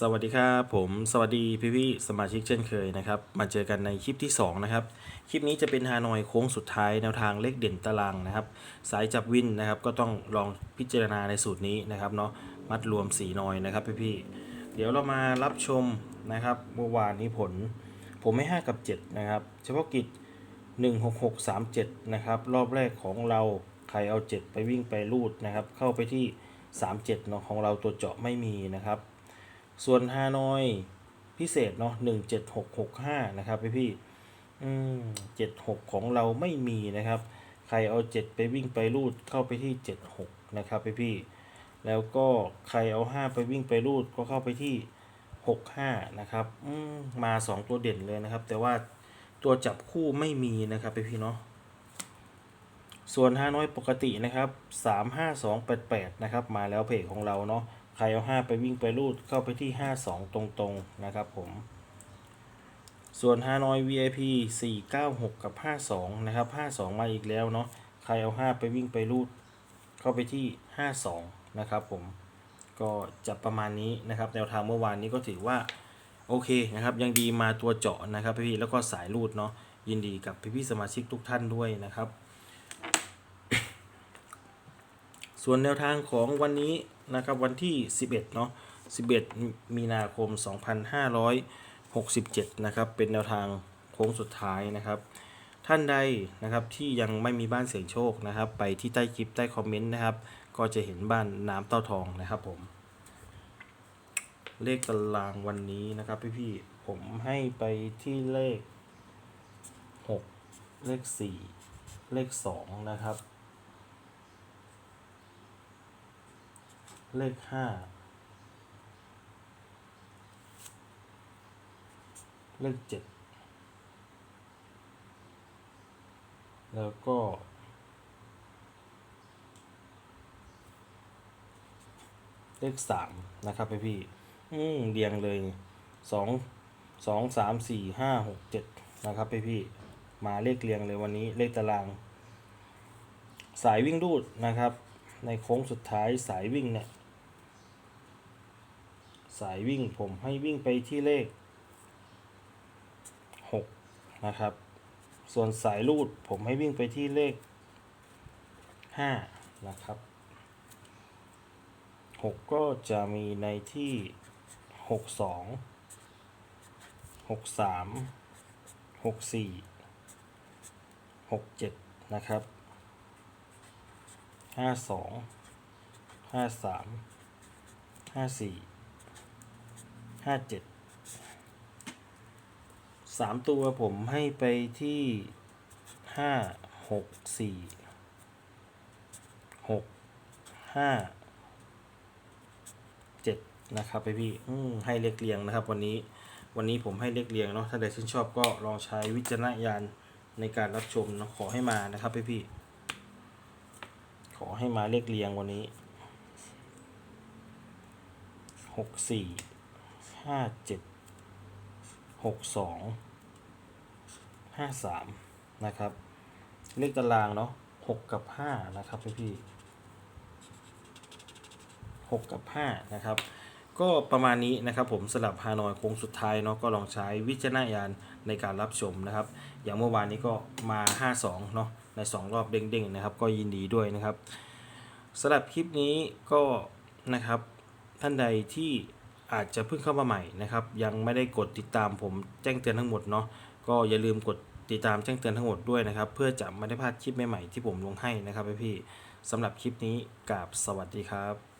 สวัสดีครับผมสวัสดีพี่พี่ๆสมาชิกเช่นเคยนะครับ มาเจอกันในคลิปที่ 2 นะครับ คลิปนี้จะเป็นฮานอยโค้งสุดท้ายแนวทางเลขเด่นตารางนะครับ สายจับวินนะครับ ก็ต้องลองพิจารณาในสูตรนี้นะครับเนาะมัดรวม4นอยนะครับพี่พี่ๆเดี๋ยวเรามารับชมนะครับเมื่อวานนี้ผล ผมไม่5กับ 7 นะครับ เฉพาะกิจ 16637 นะครับ รอบแรกของเราใครเอา 7 ไปวิ่งไปรูดนะครับ เข้าไปที่ 37เนาะของเราตัวเจาะไม่มีนะครับ ส่วนฮานอยพิเศษเนาะ17665นะครับพี่พี่ๆอืม76ของเราไม่มีนะครับ ใครเอา7ไปวิ่งไปรูดเข้าไปที่76นะครับพี่พี่แล้วก็ใครเอา5ไปวิ่งไปรูดก็เข้าไปที่65นะครับอืมมา2ตัวเด่นเลยนะครับ แต่ว่าตัวจับคู่ไม่มีนะครับพี่พี่เนาะส่วนฮานอยปกตินะครับ35288นะครับ มาแล้วเพจของเราเนาะ ใครเอา5ไปวิ่งไปรูดเข้าไปที่52ตรงๆนะครับผม ส่วนฮานอย VIP 496 กับ 52 นะครับ 52 มาอีกแล้วเนาะ ใครเอา5ไปวิ่งไปรูดเข้าไปที่ 52 นะครับผม ก็จะประมาณนี้นะครับ แนวทางเมื่อวานนี้ก็ถือว่าโอเคนะครับยังดีมาตัวเจาะนะครับพี่แล้วก็สายรูดเนาะยินดีกับพี่ๆสมาชิกทุกท่านด้วยนะครับ ส่วนแนวทางของวันนี้นะครับวันที่ 11 เนาะ 11 มีนาคม 2567 นะครับ เป็นแนวทางโค้งสุดท้ายนะครับ ท่านใดนะครับที่ยังไม่มีบ้านเสียงโชคนะครับ ไปที่ใต้คลิปใต้คอมเมนต์นะครับ ก็จะเห็นบ้านน้ำเต้าทองนะครับผม เลขตารางวันนี้นะครับพี่ๆผมให้ไปที่เลข 6 เลข 4 เลข 2 นะครับ เลขห้าเลขเจ็ดแล้วก็ เลขสามนะครับพี่พี่ อืมเรียงเลยสองสองสามสี่ห้าหกเจ็ดนะครับพี่พี่ มาเลขเรียงเลยวันนี้เลขตาราง สายวิ่งรูดนะครับ ในโค้งสุดท้ายสายวิ่งเนี่ย สายวิ่งผมให้วิ่งไปที่เลข 6 นะครับ ส่วนสายรูดผมให้วิ่งไปที่เลข 5 นะครับ 6 ก็จะมีในที่ 62 63 64 67 นะครับ 52 53 54 ห้าเจ็ดสามตัวผมให้ไปที่ห้าหกสี่หกห้าเจ็ดนะครับไปพี่อืมให้เลขเรียงนะครับ วันนี้วันนี้ผมให้เลขเรียงเนาะถ้าใดชื่นชอบก็ลองใช้วิจารณญาณในการรับชมเนาะขอให้มานะครับพี่พี่ขอให้มาเลขเรียงวันนี้หกสี่ ห้าเจ็ดหกสองห้าสามนะครับ เลขตารางเนาะหกกับห้านะครับพี่พี่หกกับห้านะครับก็ประมาณนี้นะครับผมสลับฮานอยโค้งสุดท้ายเนาะก็ลองใช้วิจารณญาณในการรับชมนะครับ อย่างเมื่อวานนี้ก็มา 52เนาะใน 2 รอบเด้งๆนะครับ ก็ยินดีด้วยนะครับสำหรับคลิปนี้ก็นะครับท่านใดที่ อาจจะเพิ่งเข้ามาใหม่นะครับ ยังไม่ได้กดติดตามผมแจ้งเตือนทั้งหมดเนาะก็อย่าลืมกดติดตามแจ้งเตือนทั้งหมดด้วยนะครับ เพื่อจะไม่ได้พลาดคลิปใหม่ๆที่ผมลงให้นะครับพี่ๆสำหรับคลิปนี้กับสวัสดีครับ